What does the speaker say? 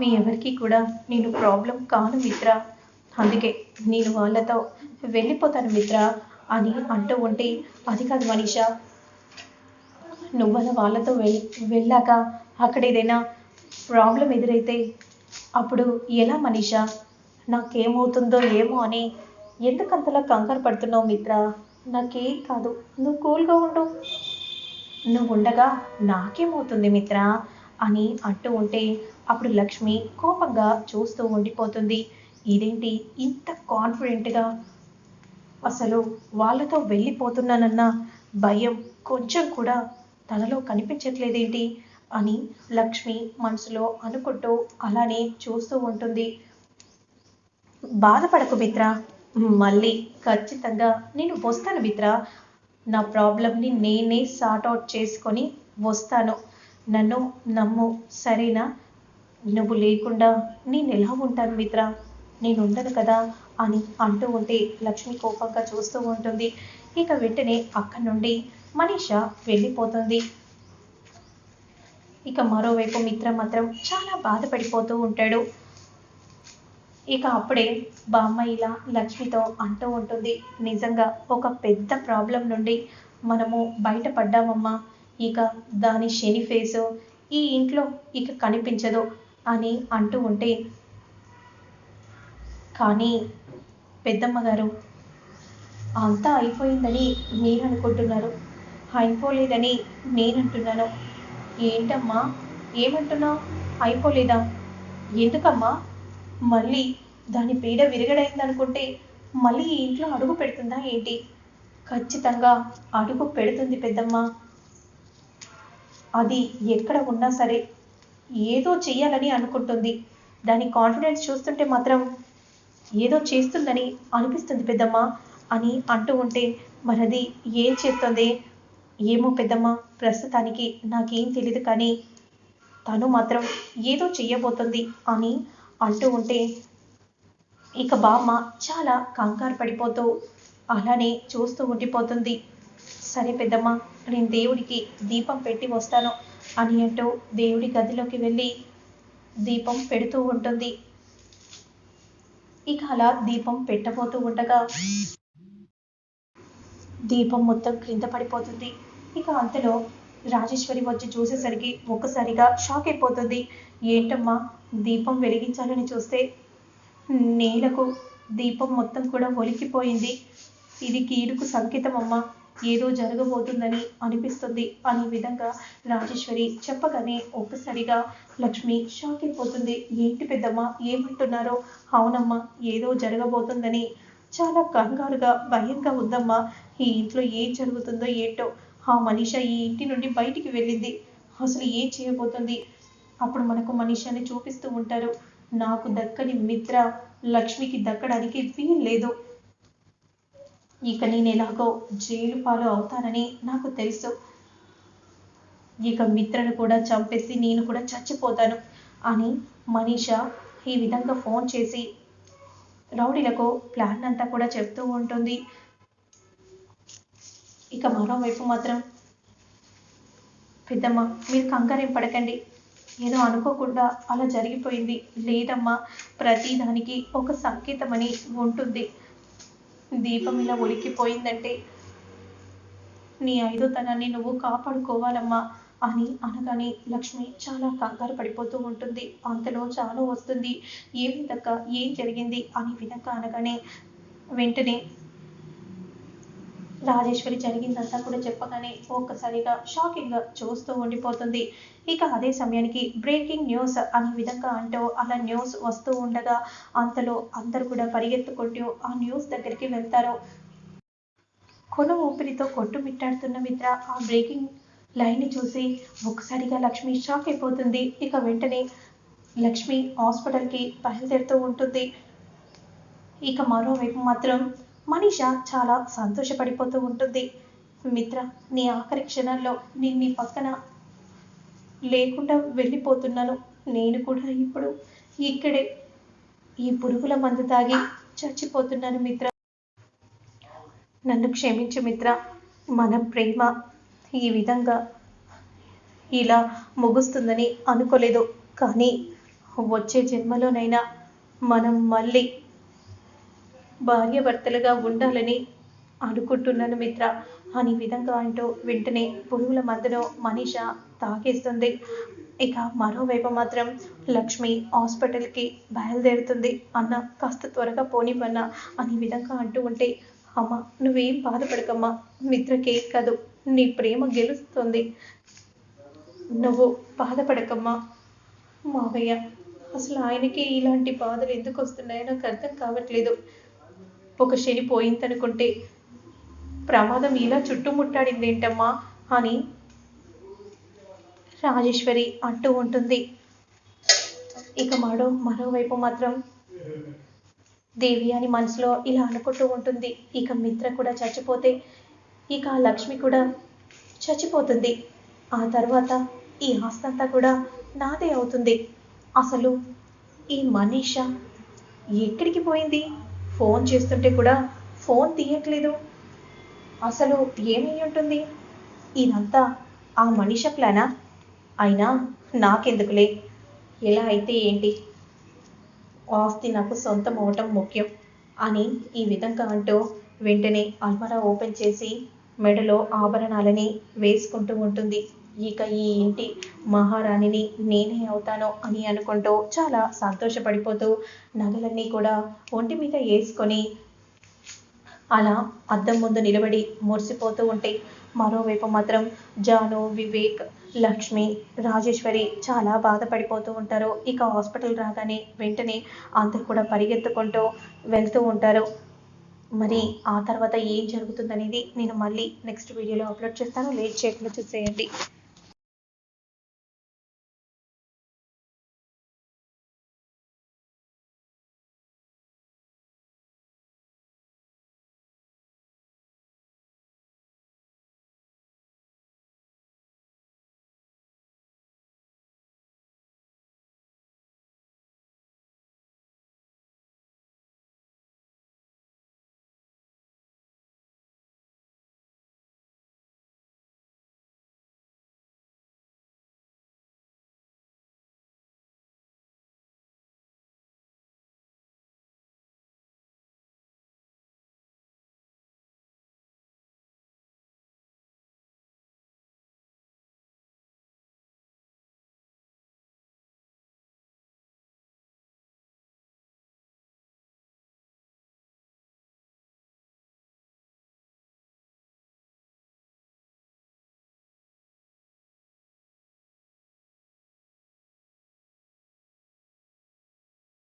మీ ఎవరికి కూడా నేను ప్రాబ్లం కాను మిత్ర. అందుకే నేను వాళ్ళతో వెళ్ళిపోతాను మిత్ర అని అంటూ ఉంటే అది కాదు మనీషా. నువ్వల వాళ్ళతో వెళ్ వెళ్ళాక అక్కడ ఏదైనా ప్రాబ్లం ఎదురైతే అప్పుడు ఎలా మనీషా? నాకేమవుతుందో ఏమో అని ఎందుకంతలా కంగారు పడుతున్నావు మిత్ర? నాకేం కాదు నువ్వు కూల్గా ఉండు. నువ్వు ఉండగా నాకేమవుతుంది మిత్ర? అని అంటూ ఉంటే అప్పుడు లక్ష్మి కోపంగా చూస్తూ ఉండిపోతుంది. ఇదేంటి ఇంత కాన్ఫిడెంట్గా అసలు వాళ్ళతో వెళ్ళిపోతున్నానన్న భయం కొంచెం కూడా తనలో కనిపించట్లేదేంటి అని లక్ష్మి మనసులో అనుకుంటూ అలానే చూస్తూ ఉంటుంది. బాధపడకు మిత్ర మళ్ళీ ఖచ్చితంగా నేను వస్తాను మిత్ర. నా ప్రాబ్లమ్ని నేనే సార్ట్ అవుట్ చేసుకొని వస్తాను. నన్ను నమ్ము సరేనా? నువ్వు లేకుండా నేను ఎలా ఉంటాను మిత్ర? నేను ఉండను కదా అని అంటూ ఉంటే లక్ష్మి కోపంగా చూస్తూ ఉంటుంది. ఇక వెంటనే అక్కడి నుండి మనీష వెళ్ళిపోతుంది. ఇక మరోవైపు మిత్ర మాత్రం చాలా బాధపడిపోతూ ఉంటాడు. ఇక అప్పుడే బామ్మ ఇలా లక్ష్మితో అంటూ ఉంటుంది నిజంగా ఒక పెద్ద ప్రాబ్లం నుండి మనము బయటపడ్డామమ్మా. ఇక దాని శని ఫేసు ఈ ఇంట్లో ఇక కనిపించదు అని అంటూ ఉంటే కానీ పెద్దమ్మ గారు అంతా అయిపోయిందని మీరు అనుకుంటున్నారు అయిపోలేదని నేనంటున్నాను. ఏంటమ్మా? ఏమంటున్నావు? అయిపోలేదా? ఎందుకమ్మా? మళ్ళీ దాని పీడ విరగడైందనుకుంటే మళ్ళీ ఈ ఇంట్లో అడుగు పెడుతుందా ఏంటి? ఖచ్చితంగా అడుగు పెడుతుంది పెద్దమ్మ. అది ఎక్కడ ఉన్నా సరే ఏదో చెయ్యాలని అనుకుంటుంది. దాని కాన్ఫిడెన్స్ చూస్తుంటే మాత్రం ఏదో చేస్తుందని అనిపిస్తుంది పెద్దమ్మ అని అంటూ ఉంటే మరది ఏం చేస్తుంది? ఏమో పెద్దమ్మ ప్రస్తుతానికి నాకేం తెలియదు కానీ తను మాత్రం ఏదో చెయ్యబోతుంది అని అంటూ ఉంటే ఇక బామ్మ చాలా కంగారు పడిపోతూ అలానే చూస్తూ ఉండిపోతుంది. సరే పెద్దమ్మ నేను దేవుడికి దీపం పెట్టి వస్తాను అని అంటూ దేవుడి గదిలోకి వెళ్ళి దీపం పెడుతూ ఉంటుంది. ఇక అలా దీపం పెట్టబోతూ ఉండగా దీపం మొత్తం క్రింద పడిపోతుంది. ఇక అంతలో రాజేశ్వరి వచ్చి చూసేసరికి ఒక్కసారిగా షాక్ అయిపోతుంది. ఏంటమ్మా దీపం వెలిగించాలని చూస్తే నేలకు దీపం మొత్తం కూడా ఒలికిపోయింది. ఇది కీడుకు సంకేతం అమ్మా ఏదో జరగబోతుందని అనిపిస్తుంది. అనే విధంగా రాజేశ్వరి చెప్పగానే ఒక్కసారిగా లక్ష్మి షాక్ అయిపోతుంది. ఏంటి పెద్దమ్మ ఏమంటున్నారో? అవునమ్మా ఏదో జరగబోతుందని. చాలా కంగారుగా భయంగా ఉందమ్మా. ఈ ఇంట్లో ఏం జరుగుతుందో ఏంటో ఆ మనిష ఈ ఇంటి నుండి బయటికి వెళ్ళింది. అసలు ఏం చేయబోతుంది? అప్పుడు మనకు మనిషిని చూపిస్తూ ఉంటారు. నాకు దక్కని మిత్ర లక్ష్మికి దక్కడానికి వీలు లేదు. ఇక నేను ఎలాగో జైలు పాలు అవుతానని నాకు తెలుసు. ఇక మిత్రను కూడా చంపేసి నేను కూడా చచ్చిపోతాను అని మనీష ఈ విధంగా ఫోన్ చేసి రౌడీలకు ప్లాన్ అంతా కూడా చెప్తూ ఉంటుంది. ఇక మరోవైపు మాత్రం పెద్దమ్మ మీరు కంగారేం పడకండి. ఏదో అనుకోకుండా అలా జరిగిపోయింది. లేదమ్మా ప్రతి దానికి ఒక సంకేతం అని ఉంటుంది. దీపం ఇలా ఉలికిపోయిందంటే నీ ఐదోతనాన్ని నువ్వు కాపాడుకోవాలమ్మా అని అనగానే లక్ష్మి చాలా కంగారు పడిపోతూ ఉంటుంది. అంతలో చాలా వస్తుంది. ఏమిటక్క ఏం జరిగింది? అని వినక అనగానే వెంటనే రాజేశ్వరి జరిగిందంతా కూడా చెప్పగానే ఒక్కసారిగా షాకింగ్గా చూస్తూ ఉండిపోతుంది. ఇక అదే సమయానికి బ్రేకింగ్ న్యూస్ అనే విధంగా అంటూ అలా న్యూస్ వస్తూ ఉండగా అంతలో అందరు కూడా పరిగెత్తుకుంటూ ఆ న్యూస్ దగ్గరికి వెళ్తారు. కొన ఊపిరితో కొట్టుమిట్టాడుతున్న మిత్ర ఆ బ్రేకింగ్ లైన్ని చూసి ఒక్కసారిగా లక్ష్మి షాక్ అయిపోతుంది. ఇక వెంటనే లక్ష్మి హాస్పిటల్కి బయలుదేరుతూ ఉంటుంది. ఇక మరోవైపు మాత్రం మనీష చాలా సంతోషపడిపోతూ ఉంటుంది. మిత్ర నీ ఆఖరి క్షణంలో నేను నీ పక్కన లేకుండా వెళ్ళిపోతున్నాను. నేను కూడా ఇప్పుడు ఇక్కడే ఈ పురుగుల మందు తాగి చచ్చిపోతున్నాను మిత్ర. నన్ను క్షమించు మిత్ర. మన ప్రేమ ఈ విధంగా ఇలా ముగుస్తుందని అనుకోలేదు. కానీ వచ్చే జన్మలోనైనా మనం మళ్ళీ భార్యాభర్తలుగా ఉండాలని అనుకుంటున్నాను మిత్ర. అని విధంగా అంటూ వెంటనే పురుగుల మందును మనీష తాగేస్తుంది. ఇక మరోవైపు మాత్రం లక్ష్మి హాస్పిటల్కి బయలుదేరుతుంది అన్న కాస్త త్వరగా పోనివన్నా అని విధంగా అంటూ ఉంటే అమ్మ నువ్వేం బాధపడకమ్మా మిత్రకే కాదు నీ ప్రేమ గెలుస్తుంది. నువ్వు బాధపడకమ్మా మావయ్య. అసలు ఆయనకి ఇలాంటి బాధలు ఎందుకు వస్తున్నాయో నాకు అర్థం కావట్లేదు. ఒక శని పోయిందనుకుంటే ప్రమాదం ఇలా చుట్టుముట్టాడింది ఏంటమ్మా అని రాజేశ్వరి అంటూ ఉంటుంది. ఇక మరో మరోవైపు మాత్రం దేవి అని మనసులో ఇలా అనుకుంటూ ఉంటుంది. ఇక మిత్ర కూడా చచ్చిపోతే ఇక ఆ లక్ష్మి కూడా చచ్చిపోతుంది. ఆ తర్వాత ఈ ఆస్తంతా కూడా నాదే అవుతుంది. అసలు ఈ మనీష ఎక్కడికి పోయింది? ఫోన్ చేస్తుంటే కూడా ఫోన్ తీయట్లేదు. అసలు ఏమై ఉంటుంది? ఇదంతా ఆ మనిష ప్లానా? అయినా నాకెందుకులే? ఎలా అయితే ఏంటి? ఆస్తి నాకు సొంతం అవటం ముఖ్యం అని ఈ విధంగా అంటూ వెంటనే అల్మరా ఓపెన్ చేసి మెడలో ఆభరణాలని వేసుకుంటూ ఉంటుంది. ఇక ఈ ఇంటి మహారాణిని నేనే అవుతాను అని అనుకుంటూ చాలా సంతోషపడిపోతూ నగలన్నీ కూడా ఒంటి మీద వేసుకొని అలా అద్దం ముందు నిలబడి మురిసిపోతూ ఉంటే మరోవైపు మాత్రం జాను వివేక్ లక్ష్మి రాజేశ్వరి చాలా బాధపడిపోతూ ఉంటారు. ఇక హాస్పిటల్ రాగానే వెంటనే అందరు కూడా పరిగెత్తుకుంటూ వెళ్తూ ఉంటారు. మరి ఆ తర్వాత ఏం జరుగుతుందనేది నేను మళ్ళీ నెక్స్ట్ వీడియోలో అప్లోడ్ చేస్తాను. లేట్ చేయకుండా చూసేయండి.